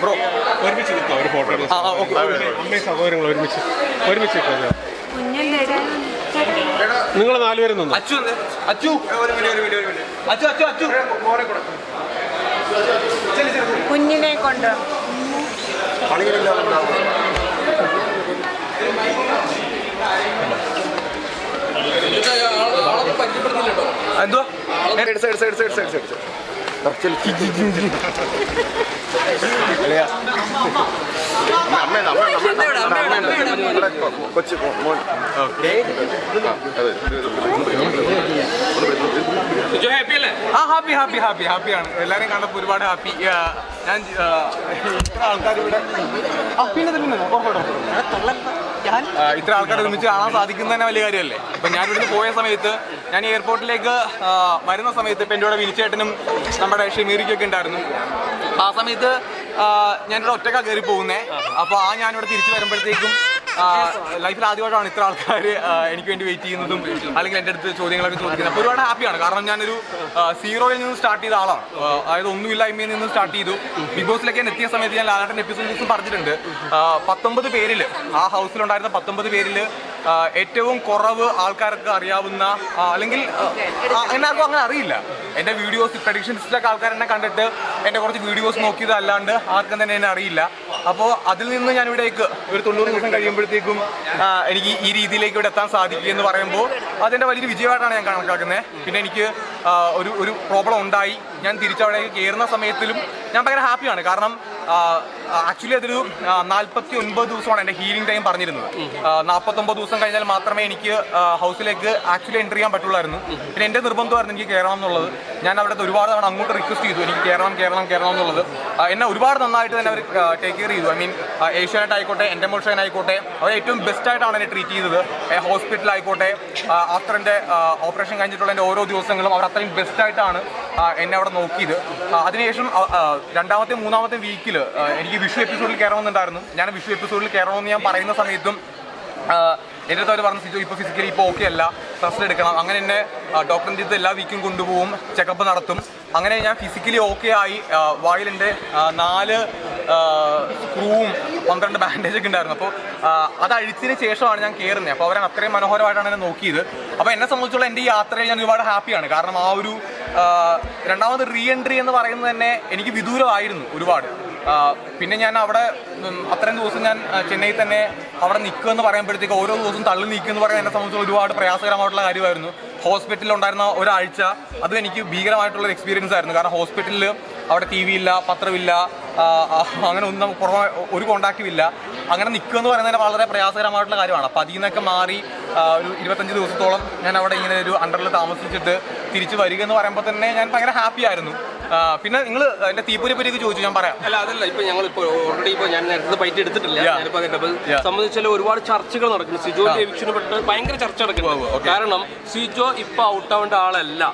Bro ഒരുമിച്ച് നിൽക്കാം ഒരു ഫോട്ടോ ആ ആ ഓക്കെ. അമ്മയും സഹോദരങ്ങൾ ഒരുമിച്ച്. ഒരുമിച്ച് നിൽക്കാം കുഞ്ഞല്ലേ നിങ്ങൾ നാലുപേരും നിന്നു? അച്ചു? അച്ചു. അച്ചു അച്ചു അച്ചു. കുഞ്ഞിനെ കൊണ്ട്. എന്തോ കൊച്ചു മോൻ ആ ഹാപ്പി ഹാപ്പി ഹാപ്പി ഹാപ്പിയാണ് എല്ലാവരെയും കണ്ടപ്പോൾ ഒരുപാട് ഹാപ്പി ഞാൻ ഇത്ര ആൾക്കാർ ഇവിടെ ഇത്ര ആൾക്കാർ ഒരുമിച്ച് കാണാൻ സാധിക്കുന്നതന്നെ വലിയ കാര്യമല്ലേ അപ്പൊ ഞാൻ ഇവിടുന്ന് പോയ സമയത്ത് ഞാൻ എയർപോർട്ടിലേക്ക് വരുന്ന സമയത്ത് ഇപ്പം എന്റെ കൂടെ വിനിച്ചേട്ടനും നമ്മുടെ ഷെമീറിക്കൊക്കെ ഉണ്ടായിരുന്നു. ആ സമയത്ത് ഞാനിവിടെ ഒറ്റക്കാണ് കയറി പോകുന്നേ അപ്പോൾ ആ ഞാനിവിടെ തിരിച്ചു വരുമ്പോഴത്തേക്കും ലൈഫിൽ ആദ്യമായിട്ടാണ് ഇത്ര ആൾക്കാർ എനിക്ക് വേണ്ടി വെയിറ്റ് ചെയ്യുന്നതും അല്ലെങ്കിൽ എന്റെ അടുത്ത് ചോദ്യങ്ങളൊക്കെ ചോദിക്കുന്നത്. അപ്പോൾ ഒരുപാട് ഹാപ്പിയാണ് കാരണം ഞാനൊരു സീറോയിൽ നിന്ന് സ്റ്റാർട്ട് ചെയ്ത ആളാണ്. അതായത് ഒന്നുമില്ലായ്മയിൽ നിന്ന് സ്റ്റാർട്ട് ചെയ്തു. ബിഗ് ബോസിലേക്ക് ഞാൻ എത്തിയ സമയത്ത് ഞാൻ ലാലാട്ടൻ എപ്പിസോഡ്സും പറഞ്ഞിട്ടുണ്ട്. പത്തൊമ്പത് പേരിൽ ആ ഹൗസിലുണ്ടായിരുന്ന പത്തൊമ്പത് പേരിൽ ഏറ്റവും കുറവ് ആൾക്കാർക്ക് അറിയാവുന്ന അല്ലെങ്കിൽ എല്ലാവർക്കും അങ്ങനെ അറിയില്ല. എന്റെ വീഡിയോസ് പ്രഡിക്ഷൻസിലൊക്കെ ആൾക്കാർ എന്നെ കണ്ടിട്ട് എന്റെ കുറച്ച് വീഡിയോസ് നോക്കിയത് അല്ലാണ്ട് ആർക്കും തന്നെ എന്നെ അറിയില്ല. അപ്പോൾ അതിൽ നിന്ന് ഞാൻ ഇവിടേക്ക് ഒരു തൊണ്ണൂറ് ദിവസം കഴിയുമ്പോഴത്തേക്കും എനിക്ക് ഈ രീതിയിലേക്ക് ഇവിടെ എത്താൻ സാധിക്കും എന്ന് പറയുമ്പോൾ അതിന്റെ വലിയൊരു വിജയമായിട്ടാണ് ഞാൻ കണക്കാക്കുന്നത്. പിന്നെ എനിക്ക് ഒരു ഒരു പ്രോബ്ലം ഉണ്ടായി. ഞാൻ തിരിച്ചവിടേക്ക് കയറുന്ന സമയത്തിലും ഞാൻ ഭയങ്കര ഹാപ്പിയാണ് കാരണം ആക്ച്വലി അതൊരു നാൽപ്പത്തി ഒൻപത് ദിവസമാണ് എന്റെ ഹീലിംഗ് ടൈം പറഞ്ഞിരുന്നത്. നാൽപ്പത്തൊമ്പത് ദിവസം കഴിഞ്ഞാൽ മാത്രമേ എനിക്ക് ഹൗസിലേക്ക് ആക്ച്വലി എന്റർ ചെയ്യാൻ പറ്റുള്ളായിരുന്നു. പിന്നെ എന്റെ നിർബന്ധമായിരുന്നു എനിക്ക് കയറണം എന്നുള്ളത്. ഞാൻ അവിടെ ഒരുപാട് തവണ അങ്ങോട്ട് റിക്വസ്റ്റ് ചെയ്തു എനിക്ക് കയറണം കയറണം കയറണം എന്നുള്ളത്. എന്നെ ഒരുപാട് നന്നായിട്ട് തന്നെ അവർ ടേക്ക് കെയർ ചെയ്തു. ഐ മീൻ ഏഷ്യാനെറ്റ് ആയിക്കോട്ടെ എന്റെ മോഷൻ ആയിക്കോട്ടെ അവർ ഏറ്റവും ബെസ്റ്റ് ആയിട്ടാണ് എന്നെ ട്രീറ്റ് ചെയ്തത്. ഹോസ്പിറ്റൽ ആയിക്കോട്ടെ ആഫ്റ്റർ എന്റെ ഓപ്പറേഷൻ കഴിഞ്ഞിട്ടുള്ള എന്റെ ഓരോ ദിവസങ്ങളും അവർ അത്രയും ബെസ്റ്റ് ആയിട്ടാണ് എന്നെ അവിടെ നോക്കിയത്. അതിനുശേഷം രണ്ടാമത്തെ മൂന്നാമത്തെ വീക്കിൽ എനിക്ക് വിഷു എപ്പിസോഡിൽ കയറണമെന്നുണ്ടായിരുന്നു. ഞാൻ വിഷു എപ്പിസോഡിൽ കയറണമെന്ന് ഞാൻ പറയുന്ന സമയത്തും എന്റെ അടുത്ത് അവർ പറഞ്ഞു ഇപ്പോൾ ഫിസിക്കലി ഇപ്പോൾ ഓക്കെ അല്ല റെസ്റ്റ് എടുക്കണം. അങ്ങനെ എന്നെ ഡോക്ടറിന്റെ അടുത്ത് എല്ലാ വീക്കും കൊണ്ടുപോകും ചെക്കപ്പ് നടത്തും. അങ്ങനെ ഞാൻ ഫിസിക്കലി ഓക്കെ ആയി വായിലിന്റെ നാല് സ്ക്രൂവും പന്ത്രണ്ട് ബാൻഡേജൊക്കെ ഉണ്ടായിരുന്നു. അപ്പോൾ അത് അഴിച്ചതിന് ശേഷമാണ് ഞാൻ കയറുന്നത് അപ്പോൾ അവരെ അത്രയും മനോഹരമായിട്ടാണ് എന്നെ നോക്കിയത്. അപ്പോൾ എന്നെ സംബന്ധിച്ചുള്ള എന്റെ ഈ യാത്രയിൽ ഞാൻ ഒരുപാട് ഹാപ്പിയാണ്. കാരണം ആ ഒരു രണ്ടാമത് റീ എൻട്രി എന്ന് പറയുന്നത് തന്നെ എനിക്ക് വിദൂരമായിരുന്നു ഒരുപാട്. പിന്നെ ഞാൻ അവിടെ അത്രയും ദിവസം ഞാൻ ചെന്നൈയിൽ തന്നെ അവിടെ നിൽക്കുക എന്ന് പറയുമ്പോഴത്തേക്ക് ഓരോ ദിവസം തള്ളി നിൽക്കുക എന്ന് പറയുന്നത് എന്നെ സംബന്ധിച്ച് ഒരുപാട് പ്രയാസകരമായിട്ടുള്ള കാര്യമായിരുന്നു. ഹോസ്പിറ്റലിൽ ഉണ്ടായിരുന്ന ഒരാഴ്ച അത് എനിക്ക് ഭീകരമായിട്ടുള്ളൊരു എക്സ്പീരിയൻസ് ആയിരുന്നു. കാരണം ഹോസ്പിറ്റലിൽ അവിടെ ടി വി ഇല്ല പത്രമില്ല അങ്ങനെ ഒന്നും കുറവ് ഒരു കോണ്ടാക്റ്റും ഇല്ല. അങ്ങനെ നിൽക്കുക എന്ന് പറയുന്നത് വളരെ പ്രയാസകരമായിട്ടുള്ള കാര്യമാണ്. അപ്പോൾ അതിൽ നിന്നൊക്കെ മാറി ഒരു ഇരുപത്തഞ്ച് ദിവസത്തോളം ഞാൻ അവിടെ ഇങ്ങനെ ഒരു അണ്ടറിൽ താമസിച്ചിട്ട് തിരിച്ച് വരിക എന്ന് പറയുമ്പോൾ തന്നെ ഞാൻ ഭയങ്കര ഹാപ്പി ആയിരുന്നു. പിന്നെ നിങ്ങൾ എന്റെ തീപ്പൂരി പറ്റിയൊക്കെ ചോദിച്ചു ഞാൻ പറയാം. അല്ല അതല്ല ഇപ്പൊ ഞങ്ങൾ ഇപ്പൊ ഓൾറെഡി ഇപ്പൊ ഞാൻ നേരത്തെ ബൈറ്റ് എടുത്തിട്ടില്ല. ഞാനിപ്പോ. സംബന്ധിച്ചാൽ ഒരുപാട് ചർച്ചകൾ നടക്കുന്നു. സിജോ എവിക്ഷനെ ഭയങ്കര ചർച്ച നടക്കുന്നു. കാരണം സിജോ ഇപ്പൊ ഔട്ട് ആവേണ്ട ആളല്ല.